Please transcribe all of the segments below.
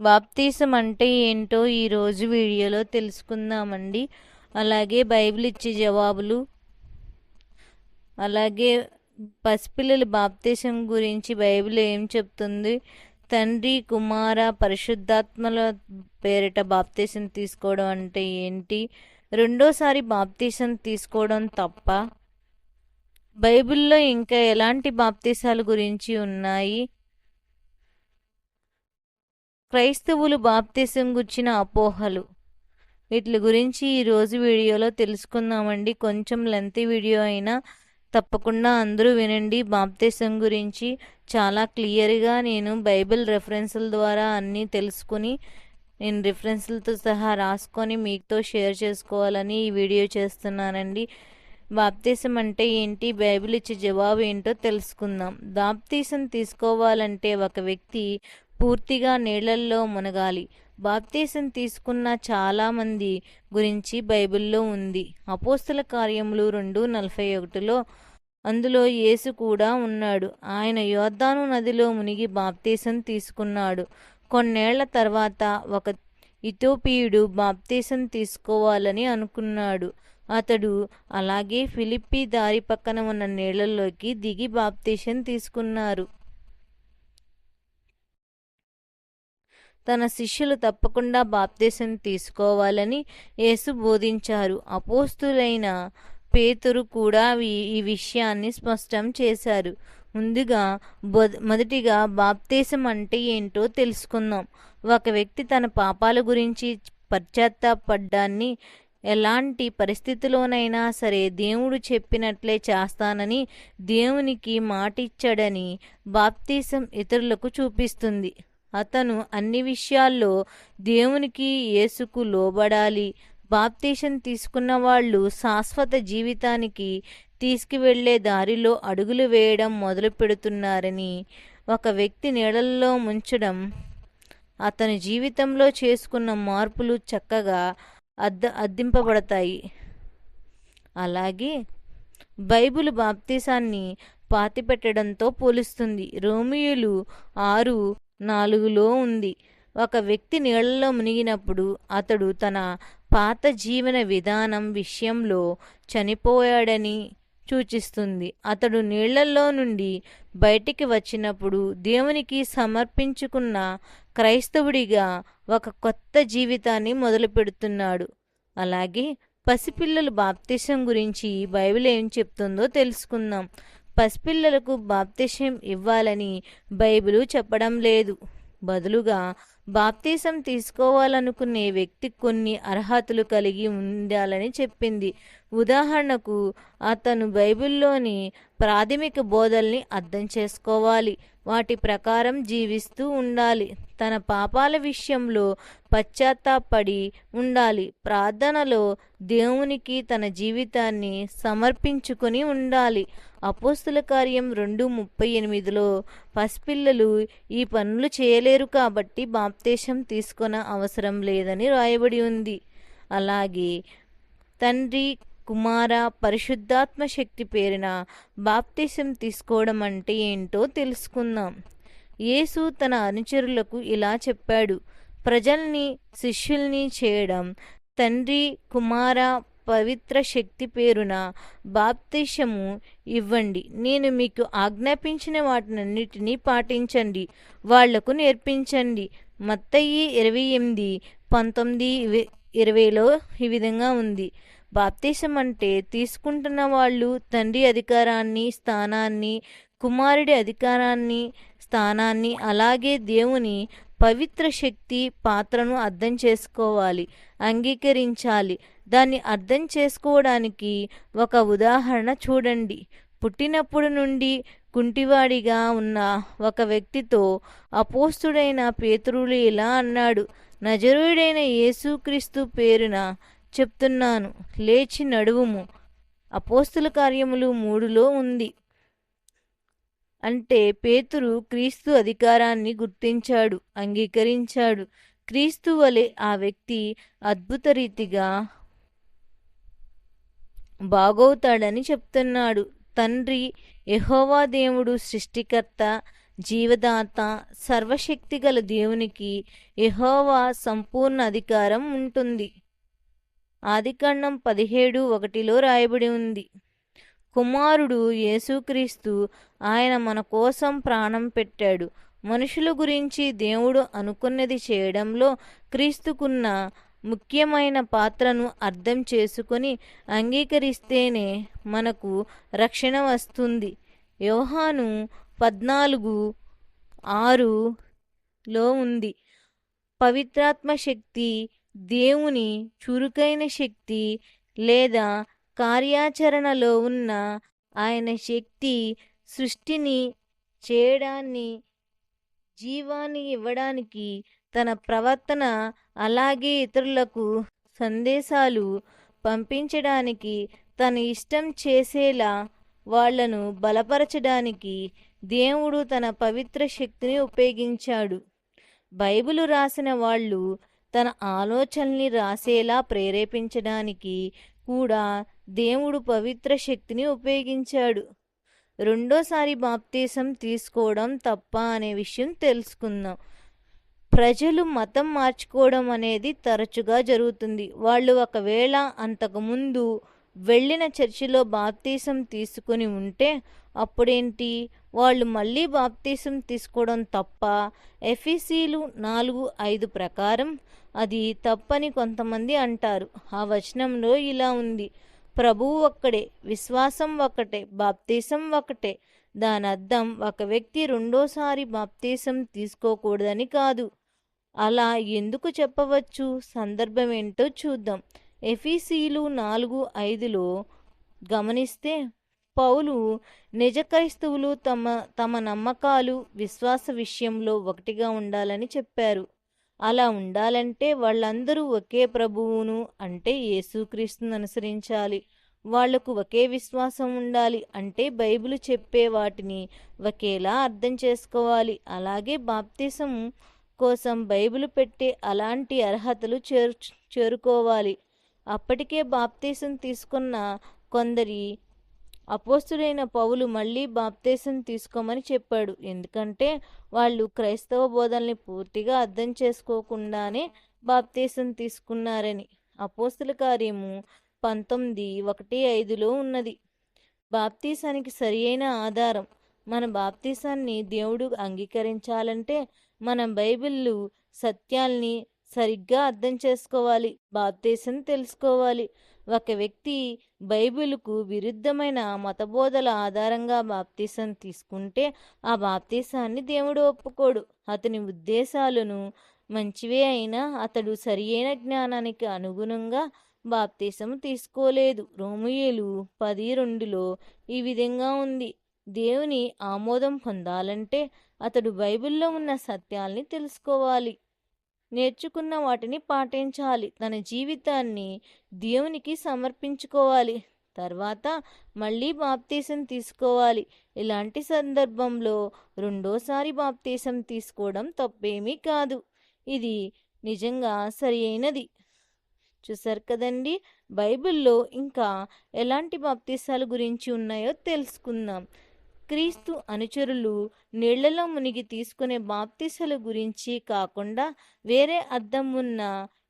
Baptism అంటే ఏంటో ఈరోజు వీడియోలో తెలుసుకుందామండి. అలాగే బైబిల్ ఇచ్చే జవాబులు అలాగే పసిపిల్లల బాప్తీసం గురించి బైబిల్ ఏం చెప్తుంది? తండ్రి కుమార పరిశుద్ధాత్మల పేరిట బాప్తీసం తీసుకోవడం అంటే ఏంటి? రెండోసారి బాప్తీసం తీసుకోవడం తప్ప బైబిల్లో ఇంకా ఎలాంటి బాప్తీసాల గురించి ఉన్నాయి? క్రైస్తవులు బాప్తిసం గుర్చిన అపోహలు. వీటి గురించి ఈరోజు వీడియోలో తెలుసుకుందామండి. కొంచెం లెంత్ వీడియో అయినా తప్పకుండా అందరూ వినండి. బాప్తిసం గురించి చాలా క్లియర్గా నేను బైబిల్ రెఫరెన్సుల ద్వారా అన్నీ తెలుసుకుని నేను రిఫరెన్స్లతో సహా రాసుకొని మీతో షేర్ చేసుకోవాలని ఈ వీడియో చేస్తున్నానండి. బాప్తీసం అంటే ఏంటి? బైబిల్ ఇచ్చే జవాబు ఏంటో తెలుసుకుందాం. బాప్తీసం తీసుకోవాలంటే ఒక వ్యక్తి పూర్తిగా నీళ్ళల్లో మునగాలి. బాప్తీసం తీసుకున్న చాలామంది గురించి బైబిల్లో ఉంది. అపోస్తుల కార్యములు రెండు నలభై ఒకటిలో అందులో యేసు కూడా ఉన్నాడు. ఆయన యోద్ధాను నదిలో మునిగి బాప్తీసం తీసుకున్నాడు. కొన్నేళ్ళ తర్వాత ఒక ఇథోపియుడు బాప్తీసం తీసుకోవాలని అనుకున్నాడు. అతడు అలాగే ఫిలిప్పీ దారి పక్కన ఉన్న నీళ్ళలోకి దిగి బాప్తీసం తీసుకున్నారు. తన శిష్యులు తప్పకుండా బాప్తీసం తీసుకోవాలని యేసు బోధించారు. అపోస్తులైన పేతురు కూడా ఈ విషయాన్ని స్పష్టం చేశారు. ముందుగా మొదటిగా బాప్తీసం అంటే ఏంటో తెలుసుకుందాం. ఒక వ్యక్తి తన పాపాల గురించి పశ్చాత్తాపడ్డాన్ని ఎలాంటి పరిస్థితిలోనైనా సరే దేవుడు చెప్పినట్లే చేస్తానని దేవునికి మాటిచ్చాడని బాప్తీసం ఇతరులకు చూపిస్తుంది. అతను అన్ని విషయాల్లో దేవునికి యేసుకు లోబడాలి. బాప్తీషన్ తీసుకున్న వాళ్ళు శాశ్వత జీవితానికి తీసుకువెళ్ళే దారిలో అడుగులు వేయడం మొదలు పెడుతున్నారని ఒక వ్యక్తి నీడల్లో ముంచడం అతని జీవితంలో చేసుకున్న మార్పులు చక్కగా అద్ద అద్దింపబడతాయి. అలాగే బైబిల్ బాప్తీసాన్ని పాతిపెట్టడంతో పోలుస్తుంది. రోమియోలు ఆరు నాలుగులో ఉంది. ఒక వ్యక్తి నీళ్ళలో మునిగినప్పుడు అతడు తన పాత జీవన విధానం విషయంలో చనిపోయాడని సూచిస్తుంది. అతడు నీళ్ళలో నుండి బయటికి వచ్చినప్పుడు దేవునికి సమర్పించుకున్న క్రైస్తవుడిగా ఒక కొత్త జీవితాన్ని మొదలు పెడుతున్నాడు అలాగే పసిపిల్లలు బాప్తిసం గురించి బైబిల్ ఏం చెప్తుందో తెలుసుకుందాం. పసిపిల్లలకు బాప్తిష్యం ఇవ్వాలని బైబిలు చెప్పడం లేదు. బదులుగా బాప్తీసం తీసుకోవాలనుకునే వ్యక్తి కొన్ని అర్హతలు కలిగి ఉండాలని చెప్పింది. ఉదాహరణకు అతను బైబిల్లోని ప్రాథమిక బోధల్ని అర్థం చేసుకోవాలి. వాటి ప్రకారం జీవిస్తూ ఉండాలి. తన పాపాల విషయంలో పశ్చాత్తాపడి ఉండాలి. ప్రార్థనలో దేవునికి తన జీవితాన్ని సమర్పించుకొని ఉండాలి. అపోస్తుల కార్యం రెండు ముప్పై ఎనిమిదిలో పసిపిల్లలు ఈ పనులు చేయలేరు కాబట్టి బాప్తేశం తీసుకొన అవసరం లేదని రాయబడి ఉంది. అలాగే తండ్రి కుమార పరిశుద్ధాత్మ శక్తి పేరిన బాప్తిసం తీసుకోవడం అంటే ఏంటో తెలుసుకుందాం. యేసు తన అనుచరులకు ఇలా చెప్పాడు ప్రజల్ని శిష్యుల్ని చేయడం తండ్రి కుమార పవిత్ర శక్తి పేరున బాప్తిషము ఇవ్వండి. నేను మీకు ఆజ్ఞాపించిన వాటినన్నిటినీ పాటించండి. వాళ్ళకు నేర్పించండి. మత్తయ్యి ఇరవై ఎనిమిది పంతొమ్మిది ఇరవైలో ఈ విధంగా ఉంది. బాప్తీసం అంటే తీసుకుంటున్న వాళ్ళు తండ్రి అధికారాన్ని స్థానాన్ని కుమారుడి అధికారాన్ని స్థానాన్ని అలాగే దేవుని పవిత్ర శక్తి పాత్రను అర్థం చేసుకోవాలి అంగీకరించాలి. దాన్ని అర్థం చేసుకోవడానికి ఒక ఉదాహరణ చూడండి. పుట్టినప్పుడు నుండి కుంటివాడిగా ఉన్న ఒక వ్యక్తితో అపోస్తుడైన పేతురులు ఇలా అన్నాడు నజరుడైన యేసుక్రీస్తు పేరున చెప్తున్నాను లేచి నడువుము. అపోస్తుల కార్యములు మూడులో ఉంది. అంటే పేతురు క్రీస్తు అధికారాన్ని గుర్తించాడు అంగీకరించాడు. క్రీస్తు వలె ఆ వ్యక్తి అద్భుత రీతిగా బాగవుతాడని చెప్తున్నాడు. తండ్రి యహోవా దేవుడు సృష్టికర్త జీవదాత సర్వశక్తిగల దేవునికి యహోవా సంపూర్ణ అధికారం ఉంటుంది. ఆదికాండం పదిహేడు ఒకటిలో రాయబడి ఉంది. కుమారుడు యేసుక్రీస్తు ఆయన మన కోసం ప్రాణం పెట్టాడు. మనుషుల గురించి దేవుడు అనుకున్నది చేయడంలో క్రీస్తుకున్న ముఖ్యమైన పాత్రను అర్థం చేసుకొని అంగీకరిస్తేనే మనకు రక్షణ వస్తుంది. యోహాను పద్నాలుగు ఆరులో ఉంది. పవిత్రాత్మ శక్తి దేవుని చురుకైన శక్తి లేదా కార్యాచరణలో ఉన్న ఆయన శక్తి సృష్టిని చేయడాన్ని జీవాన్ని ఇవ్వడానికి తన ప్రవర్తన అలాగే ఇతరులకు సందేశాలు పంపించడానికి తన ఇష్టం చేసేలా వాళ్ళను బలపరచడానికి దేవుడు తన పవిత్ర శక్తిని ఉపయోగించాడు. బైబిలు రాసిన వాళ్ళు తన ఆలోచనల్ని రాసేలా ప్రేరేపించడానికి కూడా దేవుడు పవిత్ర శక్తిని ఉపయోగించాడు. రెండోసారి బాప్తీసం తీసుకోవడం తప్ప అనే విషయం తెలుసుకుందాం. ప్రజలు మతం మార్చుకోవడం అనేది తరచుగా జరుగుతుంది. వాళ్ళు ఒకవేళ అంతకుముందు వెళ్ళిన చర్చిలో బాప్తీసం తీసుకుని ఉంటే అప్పుడేంటి? వాళ్ళు మళ్ళీ బాప్తీసం తీసుకోవడం తప్ప ఎఫీసీలు నాలుగు ఐదు ప్రకారం అది తప్పని కొంతమంది అంటారు. ఆ వచనంలో ఇలా ఉంది. ప్రభువు ఒక్కడే విశ్వాసం ఒక్కటే బాప్తీసం ఒకటే దాని అర్థం ఒక వ్యక్తి రెండోసారి బాప్తీసం తీసుకోకూడదని కాదు. అలా ఎందుకు చెప్పవచ్చు? సందర్భం ఏంటో చూద్దాం. ఎఫీసీలు నాలుగు ఐదులో గమనిస్తే పౌలు నిజ క్రైస్తవులు తమ తమ నమ్మకాలు విశ్వాస విషయంలో ఒకటిగా ఉండాలని చెప్పారు. అలా ఉండాలంటే వాళ్ళందరూ ఒకే ప్రభువును అంటే యేసుక్రీస్తును అనుసరించాలి. వాళ్ళకు ఒకే విశ్వాసం ఉండాలి అంటే బైబిల్ చెప్పే వాటిని ఒకేలా అర్థం చేసుకోవాలి. అలాగే బాప్తిసం కోసం బైబిల్ పెట్టే అలాంటి అర్హతలు చేరు చేరుకోవాలి. అప్పటికే బాప్తీసం తీసుకున్న కొందరి అపోస్తుడైన పౌలు మళ్ళీ బాప్తీసం తీసుకోమని చెప్పాడు. ఎందుకంటే వాళ్ళు క్రైస్తవ బోధల్ని పూర్తిగా అర్థం చేసుకోకుండానే బాప్తీసం తీసుకున్నారని. అపోస్తుల కార్యము పంతొమ్మిది ఒకటి ఐదులో ఉన్నది. బాప్తీసానికి సరియైన ఆధారం మన బాప్తీసాన్ని దేవుడు అంగీకరించాలంటే మన బైబిళ్ళు సత్యాల్ని సరిగ్గా అర్థం చేసుకోవాలి బాప్తీసం తెలుసుకోవాలి. ఒక వ్యక్తి బైబిల్కు విరుద్ధమైన మతబోధల ఆధారంగా బాప్తీసం తీసుకుంటే ఆ బాప్తీసాన్ని దేవుడు ఒప్పుకోడు. అతని ఉద్దేశాలను మంచివే అయినా అతడు సరియైన జ్ఞానానికి అనుగుణంగా బాప్తీసం తీసుకోలేదు. రోమియోలు పది రెండులో ఈ విధంగా ఉంది. దేవుని ఆమోదం పొందాలంటే అతడు బైబిల్లో ఉన్న సత్యాల్ని తెలుసుకోవాలి. నేర్చుకున్న వాటిని పాటించాలి. తన జీవితాన్ని దేవునికి సమర్పించుకోవాలి. తర్వాత మళ్ళీ బాప్తీసం తీసుకోవాలి. ఇలాంటి సందర్భంలో రెండోసారి బాప్తీసం తీసుకోవడం తప్పేమీ కాదు. ఇది నిజంగా సరి అయినది చూసారు కదండి? బైబిల్లో ఇంకా ఎలాంటి బాప్తీసాల గురించి ఉన్నాయో తెలుసుకుందాం. క్రీస్తు అనుచరులు నీళ్ళలో మునిగి తీసుకునే బాప్తీసాల గురించి కాకుండా వేరే అర్థం ఉన్న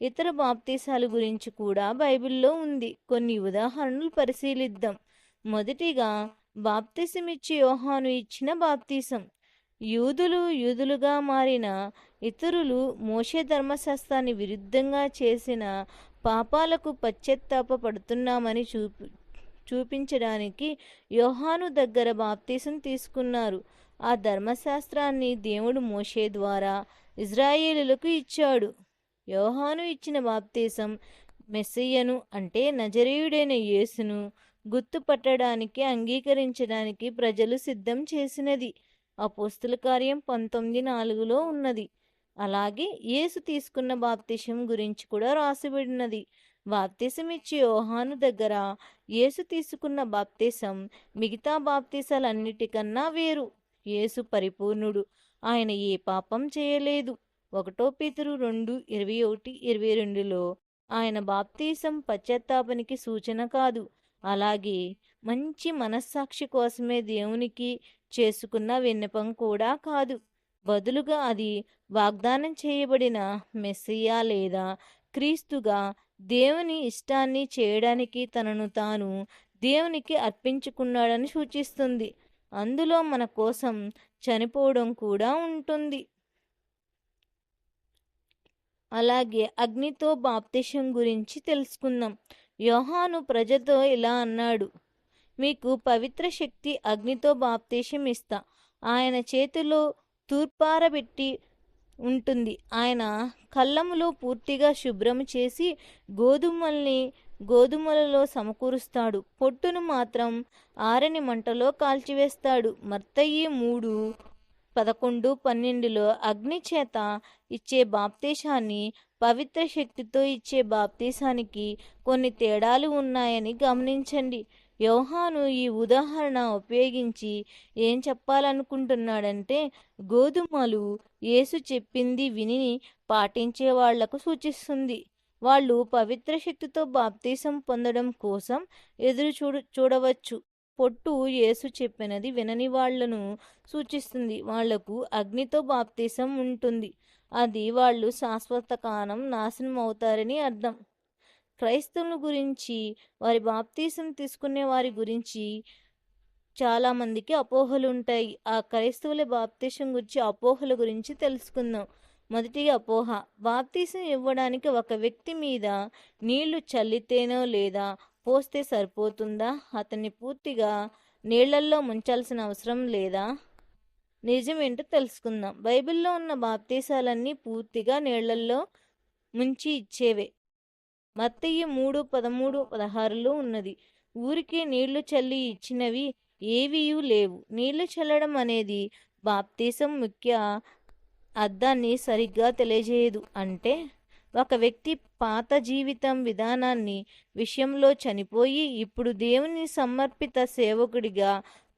ఇతర బాప్తీసాల గురించి కూడా బైబిల్లో ఉంది. కొన్ని ఉదాహరణలు పరిశీలిద్దాం. మొదటిగా బాప్తిసమిచ్చి యోహాను ఇచ్చిన బాప్తీసం. యూదులు యూదులుగా మారిన ఇతరులు మోషే ధర్మశాస్త్రాన్ని విరుద్ధంగా చేసిన పాపాలకు పశ్చాత్తాప పడుతున్నామని చూపు చూపించడానికి యోహాను దగ్గర బాప్తీసం తీసుకున్నారు. ఆ ధర్మశాస్త్రాన్ని దేవుడు మోషే ద్వారా ఇజ్రాయేలులకు ఇచ్చాడు. యోహాను ఇచ్చిన బాప్తీసం మెస్సయ్యను అంటే నజరేయుడైన యేసును గుర్తుపట్టడానికి అంగీకరించడానికి ప్రజలు సిద్ధం చేసినది. అపోస్తుల కార్యం పంతొమ్మిది నాలుగులో ఉన్నది. అలాగే యేసు తీసుకున్న బాప్తిషం గురించి కూడా రాసిబడినది. బాప్తీసమిచ్చి యోహాను దగ్గర యేసు తీసుకున్న బాప్తీసం మిగతా బాప్తీసాలన్నిటికన్నా వేరు. యేసు పరిపూర్ణుడు. ఆయన ఏ పాపం చేయలేదు. ఒకటో పేతురు రెండు ఇరవై ఒకటి ఇరవై రెండులో ఆయన బాప్తీసం పశ్చాత్తాపానికి సూచన కాదు. అలాగే మంచి మనస్సాక్షి కోసమే దేవునికి చేసుకున్న విన్నపం కూడా కాదు. బదులుగా అది వాగ్దానం చేయబడిన మెస్సియా లేదా క్రీస్తుగా దేవుని ఇష్టాన్ని చేయడానికి తనను తాను దేవునికి అర్పించుకున్నాడని సూచిస్తుంది. అందులో మన కోసం చనిపోవడం కూడా ఉంటుంది. అలాగే అగ్నితో బాప్తిషం గురించి తెలుసుకుందాం. యోహాను ప్రజతో ఇలా అన్నాడు మీకు పవిత్ర శక్తి అగ్నితో బాప్తీషం ఇస్తా. ఆయన చేతిలో తూర్పారబెట్టి ఉంటుంది. ఆయన కళ్ళములో పూర్తిగా శుభ్రం చేసి గోధుమల్ని గోధుమలలో సమకూరుస్తాడు. పొట్టును మాత్రం ఆరని మంటలో కాల్చివేస్తాడు. మర్తయ్యి మూడు పదకొండు పన్నెండులో అగ్ని చేత ఇచ్చే బాప్తీశాన్ని పవిత్ర శక్తితో ఇచ్చే బాప్తీసానికి కొన్ని తేడాలు ఉన్నాయని గమనించండి. యోహాను ఈ ఉదాహరణ ఉపయోగించి ఏం చెప్పాలనుకుంటున్నాడంటే గోధుమలు యేసు చెప్పింది విని పాటించే వాళ్ళకు సూచిస్తుంది. వాళ్ళు పవిత్ర శక్తితో బాప్తీసం పొందడం కోసం ఎదురు చూడు చూడవచ్చు. పొట్టు యేసు చెప్పినది వినని వాళ్ళను సూచిస్తుంది. వాళ్ళకు అగ్నితో బాప్తీసం ఉంటుంది. అది వాళ్ళు శాశ్వత కాలం నాశనం అవుతారని అర్థం. క్రైస్తవుల గురించి వారి బాప్తీసం తీసుకునే వారి గురించి చాలామందికి అపోహలు ఉంటాయి. ఆ క్రైస్తవుల బాప్తీసం గురించి అపోహల గురించి తెలుసుకుందాం. మొదటిగా అపోహ బాప్తీసం ఇవ్వడానికి ఒక వ్యక్తి మీద నీళ్ళు చల్లితేనో లేదా పోస్తే సరిపోతుందా? అతన్ని పూర్తిగా నీళ్ళల్లో ముంచాల్సిన అవసరం లేదా? నిజమేంటో తెలుసుకుందాం. బైబిల్లో ఉన్న బాప్తీసాలన్నీ పూర్తిగా నీళ్ళల్లో ముంచి ఇచ్చేవే. మత్తయ్య మూడు పదమూడు పదహారులో ఉన్నది. ఊరికే నీళ్ళు చల్లి ఇచ్చినవి ఏవీయూ లేవు. నీళ్ళు చల్లడం అనేది బాప్తీసం ముఖ్య అర్థాన్ని సరిగ్గా తెలియజేయదు. అంటే ఒక వ్యక్తి పాత జీవితం విధానాన్ని విషయంలో చనిపోయి ఇప్పుడు దేవుని సమర్పిత సేవకుడిగా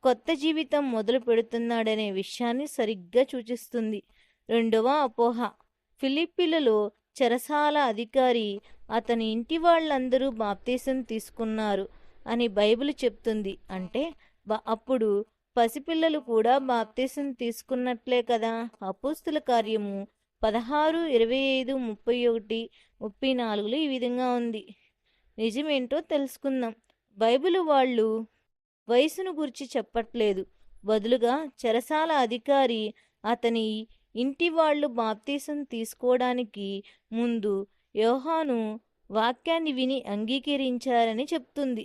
కొత్త జీవితం మొదలు పెడుతున్నాడనే విషయాన్ని సరిగ్గా సూచిస్తుంది. రెండవ అపోహ. ఫిలిప్పీలలో చెరసాల అధికారి అతని ఇంటి వాళ్ళందరూ బాప్తీసం తీసుకున్నారు అని బైబిల్ చెప్తుంది. అంటే అప్పుడు పసిపిల్లలు కూడా బాప్తీసం తీసుకున్నట్లే కదా? అపోస్తుల కార్యము పదహారు ఇరవై ఐదు ముప్పై ఒకటి ముప్పై నాలుగులో ఈ విధంగా ఉంది. నిజమేంటో తెలుసుకుందాం. బైబిల్ వాళ్ళు వయసును గురించి చెప్పట్లేదు. బదులుగా చెరసాల అధికారి అతని ఇంటి వాళ్ళు బాప్తీసం తీసుకోవడానికి ముందు యోహాను వాక్యాన్ని విని అంగీకరించారని చెప్తుంది.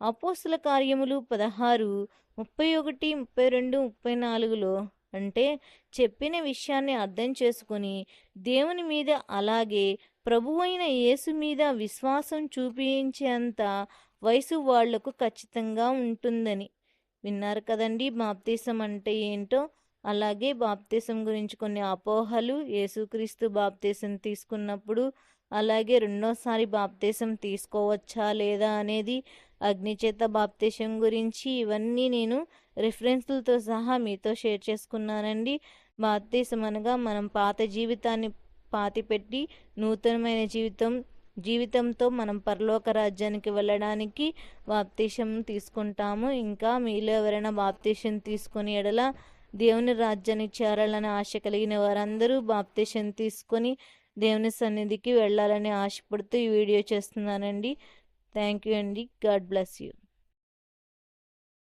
అపోస్తుల కార్యములు పదహారు ముప్పై ఒకటి ముప్పై రెండు ముప్పై నాలుగులో అంటే చెప్పిన విషయాన్ని అర్థం చేసుకుని దేవుని మీద అలాగే ప్రభువైన యేసు మీద విశ్వాసం చూపించేంత వయసు వాళ్ళకు ఖచ్చితంగా ఉంటుందని. విన్నారు కదండి బాప్తీసం అంటే ఏంటో? అలాగే బాప్తీసం గురించి కొన్ని అపోహలు యేసుక్రీస్తు బాప్తీసం తీసుకున్నప్పుడు అలాగే రెండోసారి బాప్తీసం తీసుకోవచ్చా లేదా అనేది అగ్నిచేత బాప్తీసం గురించి ఇవన్నీ నేను రిఫరెన్స్లతో సహా మీతో షేర్ చేసుకున్నానండి. బాప్తీసం అనగా మనం పాత జీవితాన్ని పాతిపెట్టి నూతనమైన జీవితం జీవితంతో మనం పరలోక రాజ్యానికి వెళ్ళడానికి బాప్తీసం తీసుకుంటాము. ఇంకా మీలో ఎవరైనా బాప్తీసం తీసుకుని ఎడల దేవుని రాజ్యానికి చేరాలని ఆశ కలిగిన వారందరూ బాప్తేషన్ తీసుకొని దేవుని సన్నిధికి వెళ్ళాలని ఆశపడుతూ ఈ వీడియో చేస్తున్నానండి. థ్యాంక్ యూ అండి. God bless you